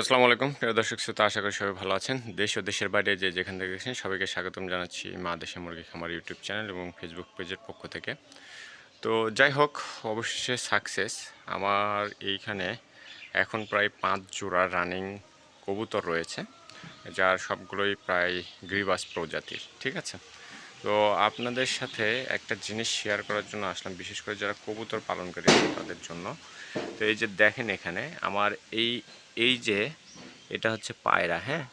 আসসালামু আলাইকুম। প্রিয় দর্শক শ্রোতা, আশা করি সবাই ভালো আছেন। দেশ ও দেশের বাইরে যে যেখান থেকে দেখছেন, সবাইকে স্বাগতম জানাচ্ছি মা দেশে মুরগি খামার ইউটিউব চ্যানেল এবং ফেসবুক পেজের পক্ষ থেকে। তো যাই হোক, অবশেষে সাকসেস আমার এইখানে এখন প্রায় পাঁচ জোড়া রানিং কবুতর রয়েছে, যার সবগুলোই প্রায় গ্রিবাস প্রজাতির, ঠিক আছে? তো আপনাদের সাথে একটা জিনিস শেয়ার করার জন্য আসলাম, বিশেষ করে যারা কবুতর পালন আছে তাদের জন্য। তো এই যে দেখেন এখানে, আমার এই এই যে এটা হচ্ছে পায়রা হ্যাঁ?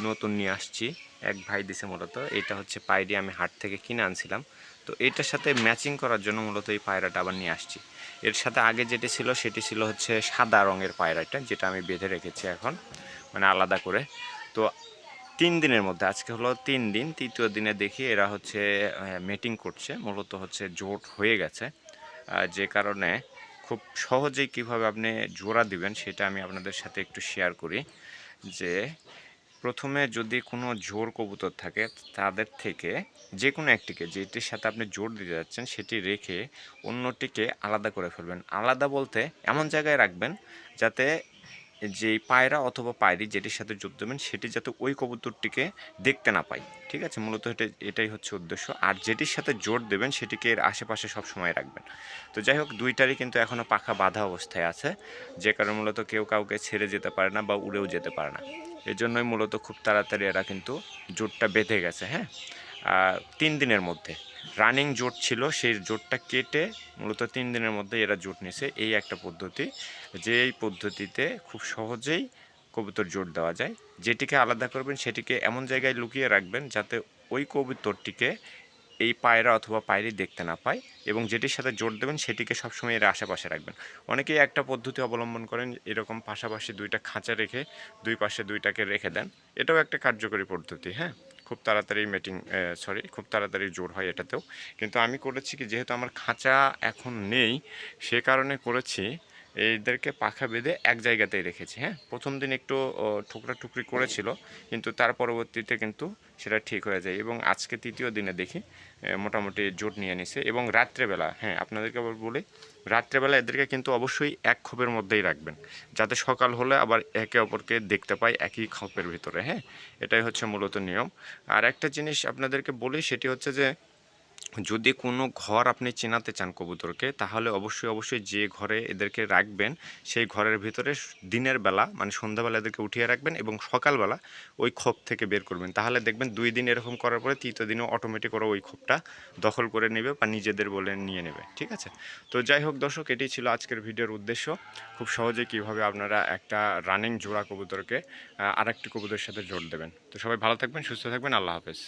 নতুন নিয়ে আসছি, এক ভাই দিছে মূলত। এটা হচ্ছে পায়রি আমি হাট থেকে কিনে আনছিলাম। তো এটার সাথে ম্যাচিং করার জন্য মূলত এই পায়রাটা আবার নিয়ে আসছি। এর সাথে আগে যেটি ছিল, সেটি ছিল হচ্ছে সাদা রঙের পায়রাটা, যেটা আমি বেঁধে রেখেছি এখন মানে আলাদা করে। তো তিন দিনের মধ্যে, আজকে হলো তিন দিন, তৃতীয় দিনে দেখি এরা হচ্ছে মিটিং করছে, মূলত হচ্ছে জোট হয়ে গেছে। যে কারণে খুব সহজেই কীভাবে আপনি জোড়া দিবেন সেটা আমি আপনাদের সাথে একটু শেয়ার করি, যে প্রথমে যদি কোনো জোর কবুতর থাকে, তাদের থেকে যে কোনো একটিকে যেটির সাথে আপনি জোর দিতে যাচ্ছেন, সেটি রেখে অন্যটিকে আলাদা করে ফেলবেন। আলাদা বলতে এমন জায়গায় রাখবেন যাতে যেই পায়রা অথবা পায়রি যেটির সাথে যোগ দেবেন, সেটি যাতে ওই কবুতরটিকে দেখতে না পাই ঠিক আছে? মূলত এটা এটাই হচ্ছে উদ্দেশ্য। আর যেটির সাথে জোর দেবেন, সেটিকে এর আশেপাশে সব সময় রাখবেন। তো যাই হোক, দুইটারই কিন্তু এখনও পাখা বাঁধা অবস্থায় আছে। যে কারণে মূলত কেউ কাউকে ছেড়ে যেতে পারে না বা উড়েও যেতে পারে না। এজন্যই মূলত খুব তাড়াতাড়ি এরা কিন্তু জোরটা বেঁধে গেছে হ্যাঁ? তিন দিনের মধ্যে। রানিং জোট ছিল, সেই জোটটা কেটে মূলত তিন দিনের মধ্যে এরা জোট নিছে এই একটা পদ্ধতি, যে এই পদ্ধতিতে খুব সহজেই কবুতর জোট দেওয়া যায়। যেটিকে আলাদা করবেন, সেটিকে এমন জায়গায় লুকিয়ে রাখবেন যাতে ওই কবুতরটিকে এই পায়রা অথবা পায়রি দেখতে না পায় এবং যেটির সাথে জোট দেবেন, সেটিকে সবসময় এর আশেপাশে রাখবেন। অনেকেই একটা পদ্ধতি অবলম্বন করেন, এরকম পাশাপাশি দুইটা খাঁচা রেখে দুই পাশে দুইটাকে রেখে দেন। এটাও একটা কার্যকরী পদ্ধতি হ্যাঁ? খুব তাড়াতাড়ি মিটিং সরি খুব তাড়াতাড়ি জোর হয় এটাতেও। কিন্তু আমি করেছি কি, যেহেতু আমার খাঁচা এখন নেই, সে কারণে করেছি এদেরকে পাখা বেঁধে এক জায়গাতেই রেখেছি হ্যাঁ? প্রথম দিন একটু ঠুকরা টুকরা করেছিল, কিন্তু তার পরবর্তীতে কিন্তু সেটা ঠিক হয়ে যায় এবং আজকে তৃতীয় দিনে দেখি মোটামুটি জোট নিয়ে নিছে এবং রাত্রেবেলা হ্যাঁ আপনাদেরকে আবার বলি, রাত্রেবেলা এদেরকে কিন্তু অবশ্যই এক খোপের মধ্যেই রাখবেন, যাতে সকাল হলে আবার একে অপরকে দেখতে পায় একই খোপের ভিতরে হ্যাঁ? এটাই হচ্ছে মূলত নিয়ম। আর একটা জিনিস আপনাদেরকে বলি, সেটি হচ্ছে যে যদি কোনো ঘর আপনি চেনাতে চান কবুতরকে, তাহলে অবশ্যই অবশ্যই যে ঘরে এদেরকে রাখবেন, সেই ঘরের ভিতরে দিনের বেলা মানে সন্ধ্যাবেলা এদেরকে উঠিয়ে রাখবেন এবং সকালবেলা ওই খোপ থেকে বের করবেন। তাহলে দেখবেন দুই দিন এরকম করার পরে তৃতীয় দিনও অটোমেটিক ওরা ওই খোপটা দখল করে নেবে বা নিজেদের বলে নিয়ে নেবে, ঠিক আছে? তো যাই হোক দর্শক, এটি ছিল আজকের ভিডিওর উদ্দেশ্য। খুব সহজে কীভাবে আপনারা একটা রানিং জোড়া কবুতরকে আরেকটি কবুতরের সাথে জোর দেবেন। তো সবাই ভালো থাকবেন, সুস্থ থাকবেন, আল্লাহ হাফেজ।